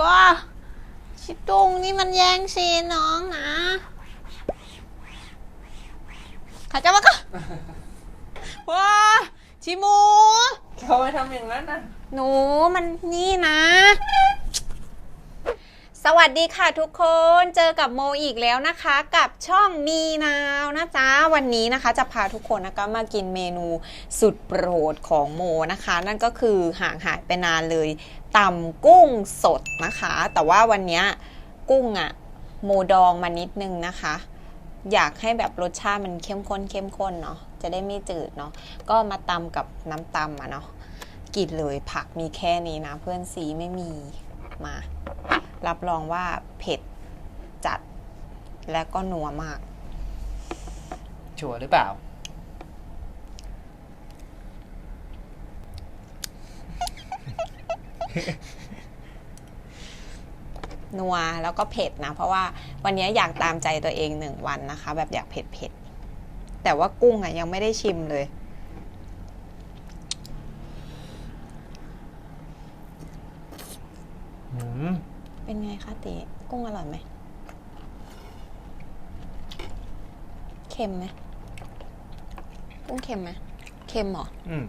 ว้าชิตุงนี่มันแย่งซีนน้องนะขาจะมาก็ว้าชิมูเขาไปทำอย่างนั้นนะหนูมันนี่นะ สวัสดีค่ะทุกคนเจอกับโมอีกแล้วนะคะ กับช่องมีนาวนะจ๊ะ วันนี้นะคะจะพาทุกคนนะคะมากินเมนูสุดโปรดของโมนะคะ นั่นก็คือห่างหายไปนานเลย ตำกุ้งสดนะคะ แต่ว่าวันนี้กุ้งอะโมดองมานิดนึงนะคะ อยากให้แบบรสชาติมันเข้มข้นเข้มข้นเนาะจะได้ไม่จืดเนาะก็มาตำกับน้ำตำอะเนาะกินเลยผักมีแค่นี้นะ เพื่อนซีไม่มีมา รับรองว่าเผ็ดจัดและก็นัวมาก ชัวร์หรือเปล่า นัวแล้วก็เผ็ดนะ เพราะว่าวันนี้อยากตามใจตัวเองหนึ่งวันนะคะ แบบอยากเผ็ดเผ็ดๆแต่ว่ากุ้งอะยังไม่ได้ชิมเลยอืมเป็นไงคะตีกุ้งอร่อยไหมเค็มไหมกุ้งเค็มไหมเค็มเหรออืม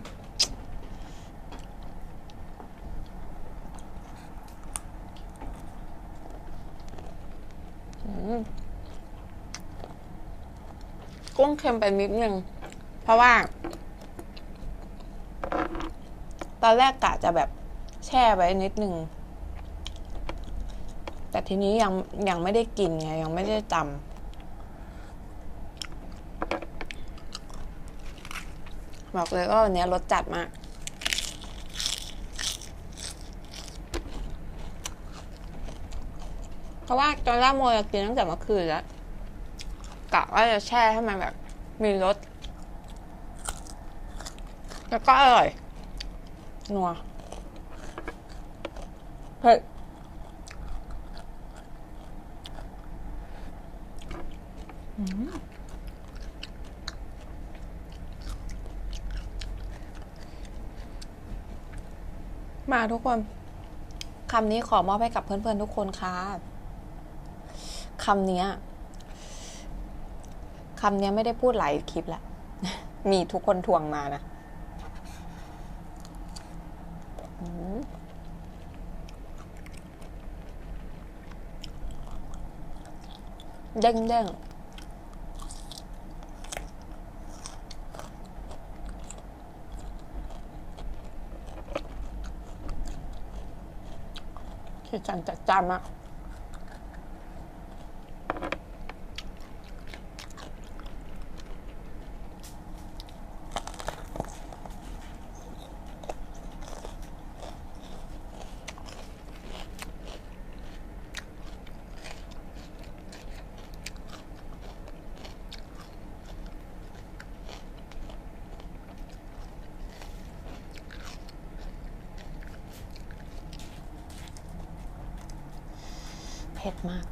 อืม กุ้งเค็มไปนิดนึง เพราะว่า ตอนแรกกะจะแบบแช่ไว้นิดนึง แต่ทีนี้ยังยังไม่ได้กินไง ยังไม่ได้จำบอกเลยว่าวันนี้รสจัดมาก เพราะว่าตอนแรกโมจะกินตั้งแต่เมื่อคืนแล้ว กะว่าจะแช่ให้มันแบบ มีรส แล้วก็อร่อย นัวเผ็ดมาทุกคน คำนี้ขอมอบให้กับเพื่อนๆทุกคนค่ะคำนี้ คำเนี้ยไม่ได้พูดหลายคลิปแล้วมีทุกคนทวงมานะเด้งเด้งคือจันจัดจ้านมาก ผ็ดมาก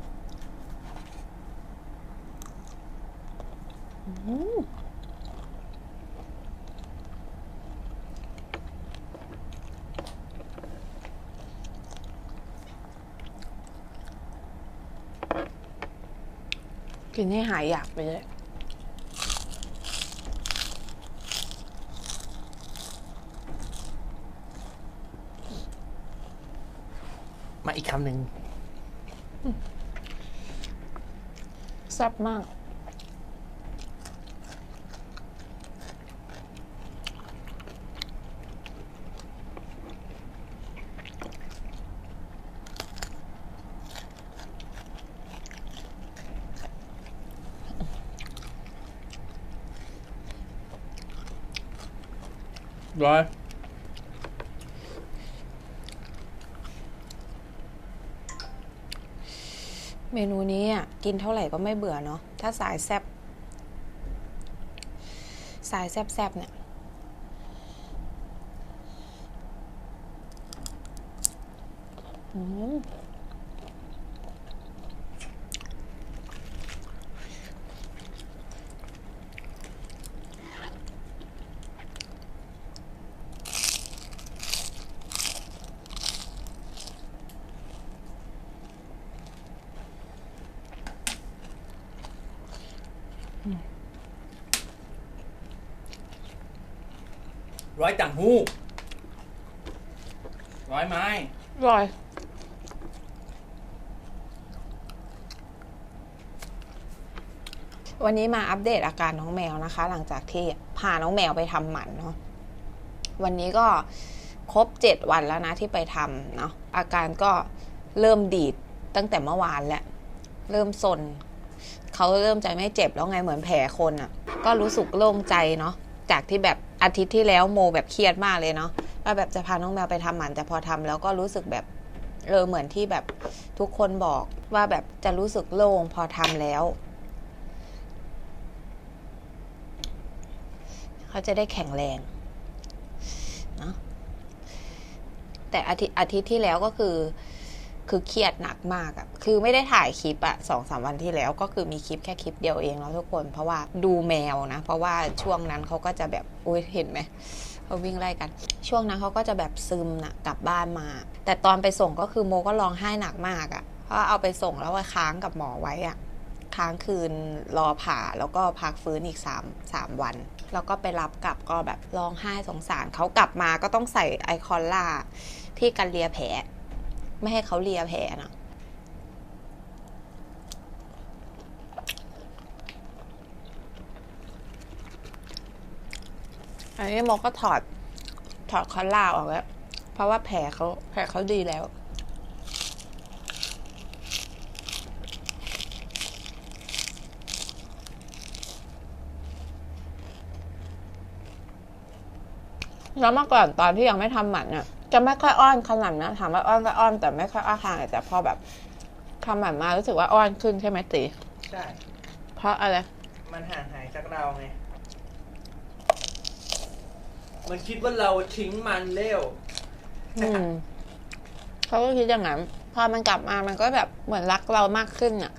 กินให้หายอยากไปเลยมาอีกคำหนึ่ง แซ่บมากร้อย เมนูนี้กินเท่าไหร่ก็ไม่เบื่อเนาะถ้าสายแซบสายแซบแซบๆเนี่ยอืม ร้อยต่างหู้ร้อยไม้ อร่อย วันนี้มาอัปเดตอาการน้องแมวนะคะ หลังจากที่พาน้องแมวไปทำหมันเนาะวันนี้ก็ครบเจ็ดวันแล้วนะที่ไปทำเนาะอาการก็เริ่มดีดตั้งแต่เมื่อวานแล้ว เริ่มสนเขาเริ่มใจไม่เจ็บแล้วไงเหมือนแผลคนอะ่ะ ก็รู้สึกโล่งใจเนาะจากที่แบบ อาทิตย์ที่แล้วโมแบบเครียดมากเลยเนาะว่าแบบจะพาน้องแมวไปทำหมันแต่พอทำแล้วก็รู้สึกแบบเออเหมือนที่แบบทุกคนบอกว่าแบบจะรู้สึกโล่งพอทำแล้ว เขาจะได้แข็งแรงเนอะแต่อาทิตย์อาทิตย์ที่แล้วก็คือ คือเครียดหนักมากอะคือไม่ได้ถ่ายคลิปอะสองสามวันที่แล้วก็คือมีคลิปแค่คลิปเดียวเองแล้วทุกคน เพราะว่าดูแมวนะ เพราะว่าช่วงนั้นเขาก็จะแบบอุ้ยเห็นไหมเขาวิ่งไล่กัน ช่วงนั้นเขาก็จะแบบซึมนะกลับบ้านมา แต่ตอนไปส่งก็คือโมก็ร้องไห้หนักมากอะเพราะเอาไปส่งแล้วว่าค้างกับหมอไว้อะค้างคืนรอผ่าแล้วก็พักฟื้นอีกสามสามวัน แล้วก็ไปรับกลับก็แบบร้องไห้สงสารเขากลับมาก็ต้องใส่ไอคอนล่าที่กันเลียแผล ไม่ให้เขาเลียแผลนะอันนี้โมก็ถอดถอดคอลล่าออกแล้ว เพราะว่าแผลเขาแผลเขาดีแล้ว แล้วเมื่อก่อนตอนที่ยังไม่ทำหมันเนี่ยจะไม่ค่อยอ้อนขนาดนะถามว่าอ้อนก็อ้อนแต่ไม่ค่อยอ้อนขนาดแต่พอแบบทำหมันมารู้สึกว่าอ้อนขึ้นใช่ไหมตีใช่ เพราะอะไร มันห่างหายจากเราไง มันคิดว่าเราทิ้งมันเร็วอืมเขาก็คิดอย่างนั้นพอมันกลับมามันก็แบบเหมือนรักเรามากขึ้นอะ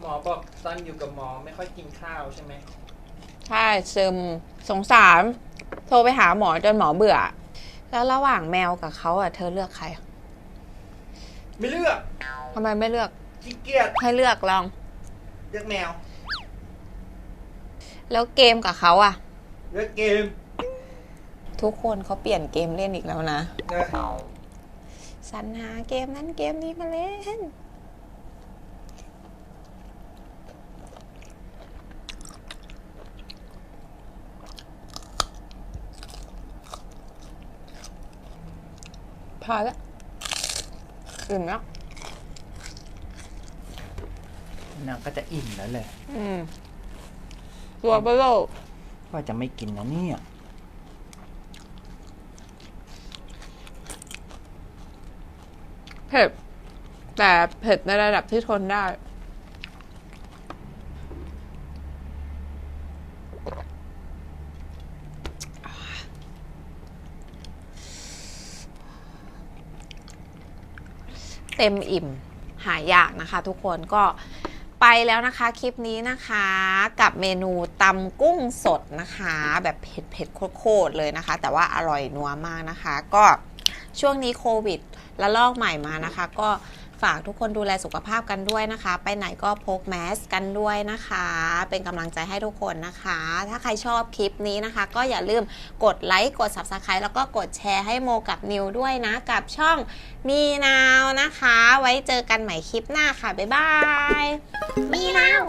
หมอบอกตอนอยู่กับหมอไม่ค่อยกินข้าวใช่ไหมใช่ซึมสงสาร โทรไปหาหมอจนหมอเบื่อ แล้วระหว่างแมวกับเขาอะเธอเลือกใครไม่เลือกทำไมไม่เลือกขี้เกียจให้เลือกลอง เลือกแมว แล้วเกมกับเขาอะ เลือกเกม ทุกคนเขาเปลี่ยนเกมเล่นอีกแล้วนะ เออ สรรหาเกมนั้นเกมนี้มาเล่น พอแล้วอิ่มแล้วนางก็จะอิ่มแล้วเลยอืมตัวเบลโลว่าจะไม่กินนะเนี่ยเผ็ดแต่เผ็ดในระดับที่ทนได้ เต็มอิ่มหายากนะคะทุกคนก็ไปแล้วนะคะคลิปนี้นะคะกับเมนูตำกุ้งสดนะคะ แบบเผ็ดเผ็ดๆโคตรเลยนะคะ แต่ว่าอร่อยนัวมากนะคะ ก็ช่วงนี้โควิด และลอกใหม่มานะคะ ก็ ฝากทุกคนดูแลสุขภาพกันด้วยนะคะ ไปไหนก็พกแมสกันด้วยนะคะ เป็นกำลังใจให้ทุกคนนะคะ ถ้าใครชอบคลิปนี้นะคะ ก็อย่าลืมกดไลค์กด Subscribe แล้วก็กดแชร์ให้โมกับนิวด้วยนะ กับช่องมีนาวนะคะ ไว้เจอกันใหม่คลิปหน้าค่ะ บ๊ายบาย มีนาว